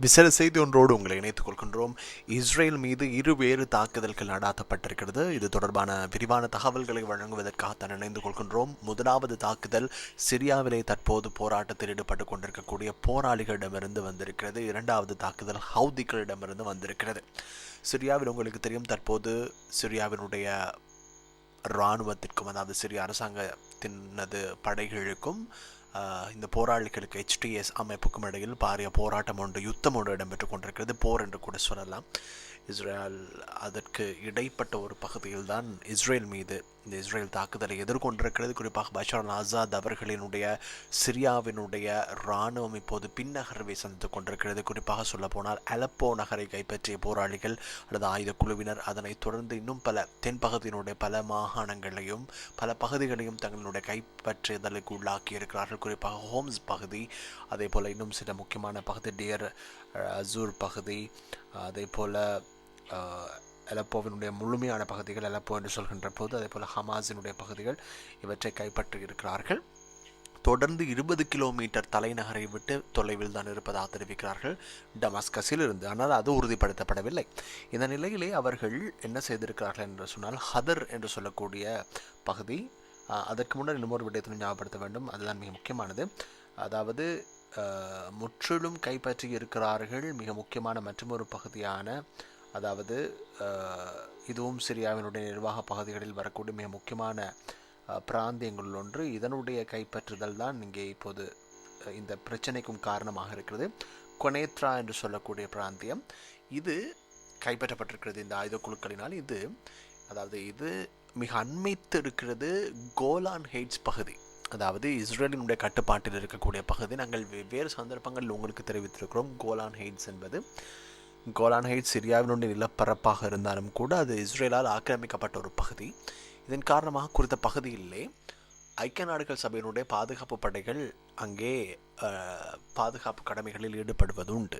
விசேட செய்தி ஒன்றோடு உங்களை இணைத்துக் கொள்கின்றோம். இஸ்ரேல் மீது இருவேறு தாக்குதல்கள் நடாத்தப்பட்டிருக்கிறது. இது தொடர்பான விரிவான தகவல்களை வழங்குவதற்காக தான் இணைந்து கொள்கின்றோம். முதலாவது தாக்குதல் சிரியாவிலே தற்போது போராட்டத்தில் ஈடுபட்டு கொண்டிருக்கக்கூடிய போராளிகளிடமிருந்து வந்திருக்கிறது. இரண்டாவது தாக்குதல் ஹவுதிகளிடமிருந்து வந்திருக்கிறது. சிரியாவில் உங்களுக்கு தெரியும் தற்போது சிரியாவினுடைய இராணுவத்திற்கும் அதாவது சிறிய அரசாங்கத்தினது படைகளுக்கும் இந்த போராளிகளுக்கு ஹெச்டிஎஸ் அமைப்புக்கும் இடையில் பாரிய போராட்டம் ஒன்று யுத்தம் ஒன்று இடம்பெற்று கொண்டிருக்கிறது. போர் என்று கூட சொல்லலாம். இஸ்ரேல் அதற்கு இடைப்பட்ட ஒரு பகுதியில் தான் இஸ்ரேல் மீது இந்த இஸ்ரேல் தாக்குதலை எதிர்கொண்டிருக்கிறது. குறிப்பாக பஷார் ஆசாத் அவர்களினுடைய சிரியாவினுடைய இராணுவம் இப்போது பின்னகர்வை சந்தித்துக் கொண்டிருக்கிறது. குறிப்பாக சொல்ல போனால் அலப்போ நகரை கைப்பற்றிய போராளிகள் அல்லது ஆயுத குழுவினர் அதனைத் தொடர்ந்து இன்னும் பல தென்பகுதியினுடைய பல மாகாணங்களையும் பல பகுதிகளையும் தங்களுடைய கைப்பற்றுதலுக்கு உள்ளாக்கியிருக்கிறார்கள் குறிப்பாக ஹோம்ஸ் பகுதி அதே போல் இன்னும் சில முக்கியமான பகுதி டியர் அசூர் பகுதி அதே போல் அலப்போவினுடைய முழுமையான பகுதிகள் அலப்போ என்று சொல்கின்ற போது அதே போல் ஹமாஸினுடைய பகுதிகள் இவற்றை கைப்பற்றி இருக்கிறார்கள். தொடர்ந்து இருபது கிலோமீட்டர் தலைநகரை விட்டு தொலைவில் தான் இருப்பதாக தெரிவிக்கிறார்கள் டமாஸ்கஸில் இருந்து. ஆனால் அது உறுதிப்படுத்தப்படவில்லை. இந்த நிலையிலே அவர்கள் என்ன செய்திருக்கிறார்கள் என்று சொன்னால் ஹதர் என்று சொல்லக்கூடிய பகுதி அதற்கு முன்னர் இன்னொரு விடயத்தை ஞாபகப்படுத்த வேண்டும். அதுதான் மிக முக்கியமானது. அதாவது முற்றிலும் கைப்பற்றி இருக்கிறார்கள் மிக முக்கியமான மற்றொரு பகுதியான அதாவது இதுவும் சிரியாவினுடைய நிர்வாக பகுதிகளில் வரக்கூடிய மிக முக்கியமான பிராந்தியங்களில் பிராந்தியங்கள் ஒன்று. இதனுடைய கைப்பற்றுதல் தான் இங்கே இப்போது இந்த பிரச்சனைக்கும் காரணமாக இருக்கிறது. கொனேத்ரா என்று சொல்லக்கூடிய பிராந்தியம். இது கைப்பற்றப்பட்டிருக்கிறது இந்த ஆயுத குழுக்களினால் இது அதாவது இது மிக அண்மைத்து இருக்கிறது கோலான் ஹெய்ட்ஸ் பகுதி. அதாவது இஸ்ரேலினுடைய கட்டுப்பாட்டில் இருக்கக்கூடிய பகுதி. நாங்கள் வெவ்வேறு சந்தர்ப்பங்களில் உங்களுக்கு தெரிவித்திருக்கிறோம் கோலான் ஹெய்ட்ஸ் என்பது. கோலான் ஹைட்ஸ் சிரியாவினுடைய நிலப்பரப்பாக இருந்தாலும் கூட அது இஸ்ரேலால் ஆக்கிரமிக்கப்பட்ட ஒரு பகுதி. இதன் காரணமாக குறித்த பகுதியிலே ஐக்கிய நாடுகள் சபையினுடைய பாதுகாப்பு படைகள் அங்கே பாதுகாப்பு கடமைகளில் ஈடுபடுவது உண்டு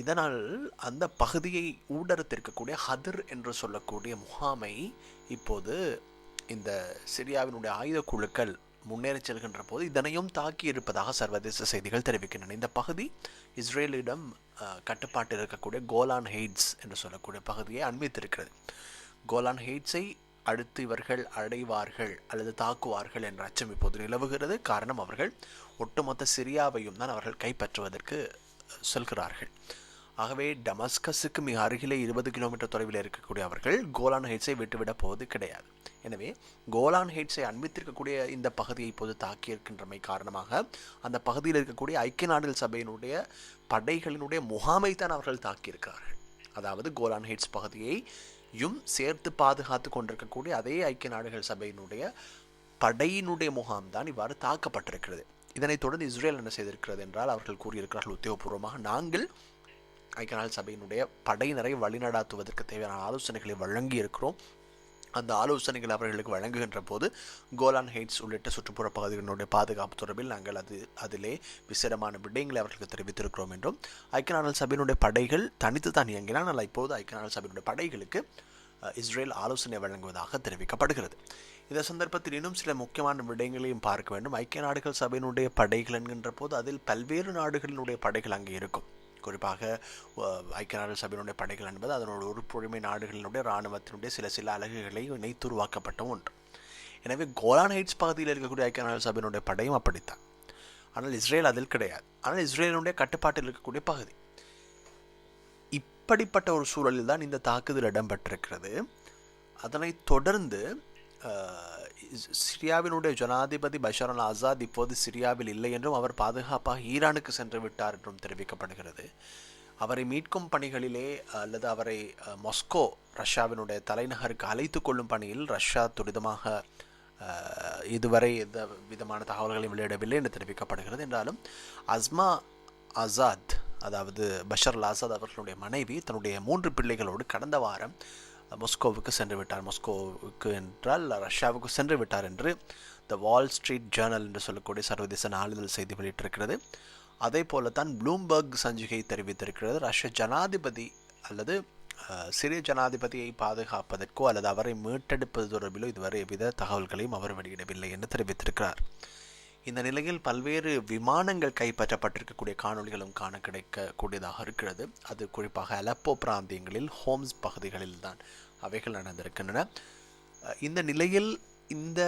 இதனால் அந்த பகுதியை ஊடறுத்திருக்கக்கூடிய ஹதிர் என்று சொல்லக்கூடிய முகாமை இப்போது இந்த சிரியாவினுடைய ஆயுத குழுக்கள் முன்னேறிச் செல்கின்ற போது இதனையும் தாக்கி இருப்பதாக சர்வதேச செய்திகள் தெரிவிக்கின்றன. இந்த பகுதி இஸ்ரேலிடம் கட்டுப்பாட்டில் இருக்கக்கூடிய கோலான் ஹெய்ட்ஸ் என்று சொல்லக்கூடிய பகுதியை அண்மித்திருக்கிறது. கோலான் ஹெய்ட்ஸை அடுத்து இவர்கள் அடைவார்கள் அல்லது தாக்குவார்கள் என்ற அச்சம் இப்போது நிலவுகிறது. காரணம் அவர்கள் ஒட்டுமொத்த சிரியாவையும் தான் அவர்கள் கைப்பற்றுவதற்கு சொல்கிறார்கள் செல்கிறார்கள். ஆகவே டமஸ்கஸுக்கு மிக அருகிலே இருபது கிலோமீட்டர் தொலைவில் இருக்கக்கூடிய அவர்கள் கோலான் ஹைட்ஸை விட்டுவிடப் போவது கிடையாது. எனவே கோலான் ஹைட்ஸை அண்மித்திருக்கக்கூடிய இந்த பகுதியை இப்போது தாக்கியிருக்கின்றமை காரணமாக அந்த பகுதியில் இருக்கக்கூடிய ஐக்கிய நாடுகள் சபையினுடைய படைகளினுடைய முகாமை தான் அவர்கள் தாக்கியிருக்கிறார்கள். அதாவது கோலான் ஹெய்ட்ஸ் பகுதியையும் சேர்த்து பாதுகாத்து கொண்டிருக்கக்கூடிய அதே ஐக்கிய நாடுகள் சபையினுடைய படையினுடைய முகாம் தான் இவ்வாறு தாக்கப்பட்டிருக்கிறது. இதனைத் தொடர்ந்து இஸ்ரேல் என்ன செய்திருக்கிறது என்றால் அவர்கள் கூறியிருக்கிறார்கள் உத்தியோகபூர்வமாக நாங்கள் ஐக்கியநாள் சபையினுடைய படையினரை வழிநடாத்துவதற்கு தேவையான ஆலோசனைகளை வழங்கி இருக்கிறோம் அந்த ஆலோசனைகள் அவர்களுக்கு வழங்குகின்ற போது கோலான் ஹெய்ட்ஸ் உள்ளிட்ட சுற்றுப்புற பகுதிகளினுடைய பாதுகாப்பு தொடர்பில் நாங்கள் அது அதிலே விசேடமான விடயங்களை அவர்களுக்கு தெரிவித்திருக்கிறோம் என்றும் ஐக்கிய நாடுகள் சபையினுடைய படைகள் தனித்து தான் இயங்கினால் ஆனால் இப்போது ஐக்கிய நாடுகள் சபையினுடைய படைகளுக்கு இஸ்ரேல் ஆலோசனை வழங்குவதாக தெரிவிக்கப்படுகிறது. இந்த சந்தர்ப்பத்தில் இன்னும் சில முக்கியமான விடயங்களையும் பார்க்க வேண்டும். ஐக்கிய நாடுகள் சபையினுடைய படைகள் என்கின்ற போது அதில் பல்வேறு நாடுகளினுடைய படைகள் அங்கே இருக்கும். குறிப்பாக ஐக்கிய நாடு சபையினுடைய படைகள் என்பது அதனுடைய உறுப்புரிமை நாடுகளினுடைய இராணுவத்தினுடைய சில சில அலகுகளை இணைத்து உருவாக்கப்பட்ட ஒன்று. எனவே கோலான் ஹைட்ஸ் பகுதியில் இருக்கக்கூடிய ஐக்கிய நாடு சபையினுடைய படையும் அப்படித்தான். ஆனால் இஸ்ரேல் அதில் கிடையாது. ஆனால் இஸ்ரேலினுடைய கட்டுப்பாட்டில் இருக்கக்கூடிய பகுதி. இப்படிப்பட்ட ஒரு சூழலில் தான் இந்த தாக்குதல் இடம்பெற்றிருக்கிறது. அதனைத் தொடர்ந்து சிரியாவினுடைய ஜனாதிபதி பஷார் அல் ஆசாத் இப்போது சிரியாவில் இல்லை என்றும் அவர் பாதுகாப்பாக ஈரானுக்கு சென்று விட்டார் என்றும் தெரிவிக்கப்படுகிறது. அவரை மீட்கும் பணிகளிலே அல்லது அவரை மொஸ்கோ ரஷ்யாவினுடைய தலைநகருக்கு அழைத்து கொள்ளும் பணியில் ரஷ்யா துரிதமாக இதுவரை எந்த விதமான தகவல்களையும் வெளியிடவில்லை என்று தெரிவிக்கப்படுகிறது. என்றாலும் அஸ்மா ஆசாத் அதாவது பஷர் அல் ஆசாத் அவர்களுடைய மனைவி தன்னுடைய மூன்று பிள்ளைகளோடு கடந்த வாரம் மொஸ்கோவுக்கு சென்று விட்டார். மொஸ்கோவுக்கு என்றால் ரஷ்யாவுக்கு சென்று விட்டார் என்று த வால் ஸ்ட்ரீட் ஜேர்னல் என்று சொல்லக்கூடிய சர்வதேச நாளிதழ் செய்தி வெளியிட்டிருக்கிறது. அதே போல தான் ப்ளூம்பர்க் சஞ்சிகை தெரிவித்திருக்கிறது. ரஷ்ய ஜனாதிபதி அல்லது சிறிய ஜனாதிபதியை பாதுகாப்பதற்கோ அல்லது அவரை மீட்டெடுப்பது தொடர்பிலோ இதுவரை எவ்வித தகவல்களையும் அவர் வெளியிடவில்லை என்று தெரிவித்திருக்கிறார். இந்த நிலையில் பல்வேறு விமானங்கள் கைப்பற்றப்பட்டிருக்கக்கூடிய காணொளிகளும் காண கிடைக்கக்கூடியதாக இருக்கிறது. அது குறிப்பாக அலப்போ பிராந்தியங்களில் ஹோம்ஸ் பகுதிகளில் தான் அவைகள் நடந்திருக்கின்றன. இந்த நிலையில் இந்த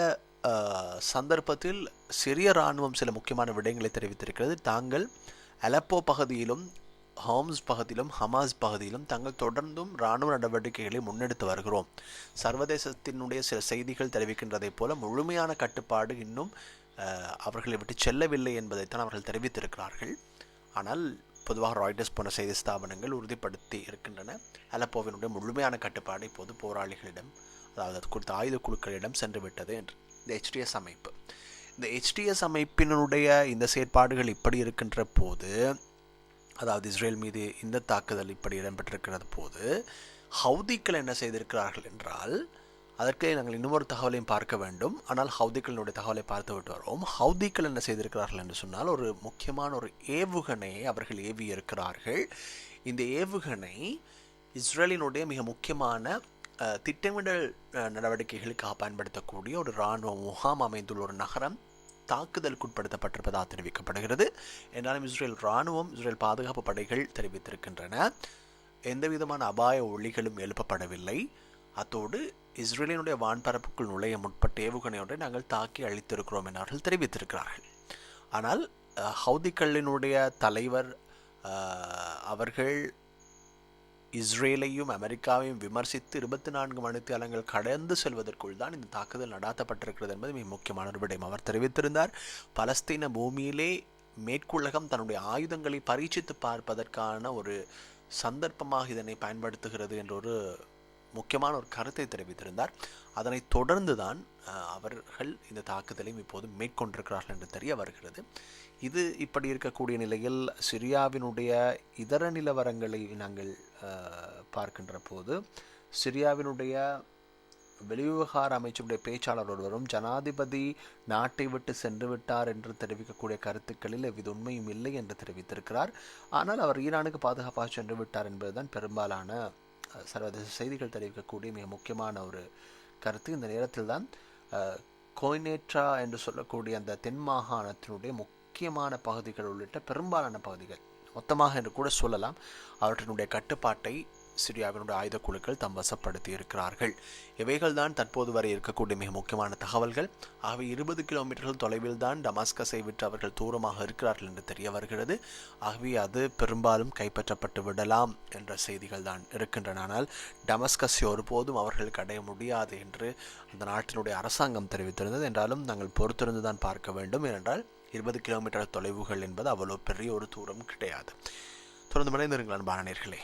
சந்தர்ப்பத்தில் சிறிய இராணுவம் சில முக்கியமான விடயங்களை தெரிவித்திருக்கிறது. தாங்கள் அலப்போ பகுதியிலும் ஹோம்ஸ் பகுதியிலும் ஹமாஸ் பகுதியிலும் தாங்கள் தொடர்ந்தும் இராணுவ நடவடிக்கைகளை முன்னெடுத்து வருகிறோம். சர்வதேசத்தினுடைய சில செய்திகள் தெரிவிக்கின்றதைப் போல முழுமையான கட்டுப்பாடு இன்னும் அவர்களை விட்டு செல்லவில்லை என்பதைத்தான் அவர்கள் தெரிவித்திருக்கிறார்கள். ஆனால் பொதுவாக ராய்டர்ஸ் போன்ற செய்தி ஸ்தாபனங்கள் உறுதிப்படுத்தி இருக்கின்றன. அலப்போவினுடைய முழுமையான கட்டுப்பாடு இப்போது போராளிகளிடம் அதாவது அது குறித்த ஆயுத குழுக்களிடம் சென்று விட்டது என்று. இந்த ஹெச்டிஎஸ் அமைப்பு. இந்த ஹெச்டிஎஸ் அமைப்பினுடைய இந்த செயற்பாடுகள் இப்படி இருக்கின்ற போது அதாவது இஸ்ரேல் மீது இந்த தாக்குதல் இப்படி இடம்பெற்றிருக்கிறது போது ஹவுதிக்கள் என்ன செய்திருக்கிறார்கள் என்றால் அதற்கு நாங்கள் இன்னொரு தகவலையும் பார்க்க வேண்டும். ஆனால் ஹவுதிக்களினுடைய தகவலை பார்த்து விட்டு வருவோம். ஹவுதிக்கள் என்ன செய்திருக்கிறார்கள் என்று சொன்னால் ஒரு முக்கியமான ஒரு ஏவுகணையை அவர்கள் ஏவி இருக்கிறார்கள் இந்த ஏவுகணை இஸ்ரேலினுடைய மிக முக்கியமான திட்டமிடல் நடவடிக்கைகளுக்காக பயன்படுத்தக்கூடிய ஒரு இராணுவ முகாம் அமைந்துள்ள ஒரு நகரம் தாக்குதலுக்குட்படுத்தப்பட்டிருப்பதாக தெரிவிக்கப்படுகிறது. என்றாலும் இஸ்ரேல் இராணுவம் இஸ்ரேல் பாதுகாப்பு படைகள் தெரிவித்திருக்கின்றன. எந்த விதமான அபாய ஒளிகளும் எழுப்பப்படவில்லை. அத்தோடு இஸ்ரேலினுடைய வான்பரப்புக்குள் நுழைய முற்பட்ட ஏவுகணை ஒன்றை நாங்கள் தாக்கி அழித்திருக்கிறோம் என அவர்கள் தெரிவித்திருக்கிறார்கள். ஆனால் அஹ், தலைவர் அவர்கள் இஸ்ரேலையும் அமெரிக்காவையும் விமர்சித்து இருபத்தி நான்கு மணித்தியாலங்கள் கடந்து செல்வதற்குள் தான் இந்த தாக்குதல் நடாத்தப்பட்டிருக்கிறது என்பது மிக முக்கியமான ஒரு விடயம். அவர் தெரிவித்திருந்தார் பலஸ்தீன பூமியிலே மேற்குலகம் தன்னுடைய ஆயுதங்களை பரீட்சித்து பார்ப்பதற்கான ஒரு சந்தர்ப்பமாக இதனை பயன்படுத்துகிறது என்ற ஒரு முக்கியமான ஒரு கருத்தை தெரிவித்திருந்தார். அதனைத் தொடர்ந்து தான் அவர்கள் இந்த தாக்குதலையும் இப்போது மேற்கொண்டிருக்கிறார்கள் என்று தெரிய வருகிறது. இது இப்படி இருக்கக்கூடிய நிலையில் சிரியாவினுடைய இதர நிலவரங்களை நாங்கள் பார்க்கின்ற போது சிரியாவினுடைய வெளிவிவகார அமைச்சருடைய பேச்சாளர் ஒருவரும் ஜனாதிபதி நாட்டை விட்டு சென்று விட்டார் என்று தெரிவிக்கக்கூடிய கருத்துக்களில் எவ்வித உண்மையும் இல்லை என்று தெரிவித்திருக்கிறார். ஆனால் அவர் ஈரானுக்கு பாதுகாப்பாக சென்று விட்டார் என்பதுதான் பெரும்பாலான சர்வதேச செய்திகள் தெரிவிக்கக்கூடிய மிக முக்கியமான ஒரு கருத்து. இந்த நேரத்தில் தான் கோயினேட்ரா என்று சொல்லக்கூடிய அந்த தென் மாகாணத்தினுடைய முக்கியமான பகுதிகள் உள்ளிட்ட பெரும்பாலான பகுதிகள் மொத்தமாக என்று கூட சொல்லலாம் அவற்றினுடைய கட்டுப்பாட்டை சிரியாவினுடைய ஆயுத குழுக்கள் தம் வசப்படுத்தி இருக்கிறார்கள். இவைகள் தான் தற்போது வரை இருக்கக்கூடிய மிக முக்கியமான தகவல்கள். ஆகவே இருபது கிலோமீட்டர்கள் தொலைவில் தான் டமாஸ்கஸை விட்டு அவர்கள் தூரமாக இருக்கிறார்கள் என்று தெரிய வருகிறது. ஆகவே அது பெரும்பாலும் கைப்பற்றப்பட்டு விடலாம் என்ற செய்திகள் தான் இருக்கின்றன. ஆனால் டமஸ்கஸை ஒருபோதும் அவர்களுக்கு அடைய முடியாது என்று அந்த நாட்டினுடைய அரசாங்கம் தெரிவித்திருந்தது. என்றாலும் நாங்கள் பொறுத்திருந்து தான் பார்க்க வேண்டும். ஏனென்றால் இருபது கிலோமீட்டர் தொலைவுகள் என்பது அவ்வளோ பெரிய ஒரு தூரம் கிடையாது. தொடர்ந்து மறைந்திருங்கள் அன்பான நேர்களே.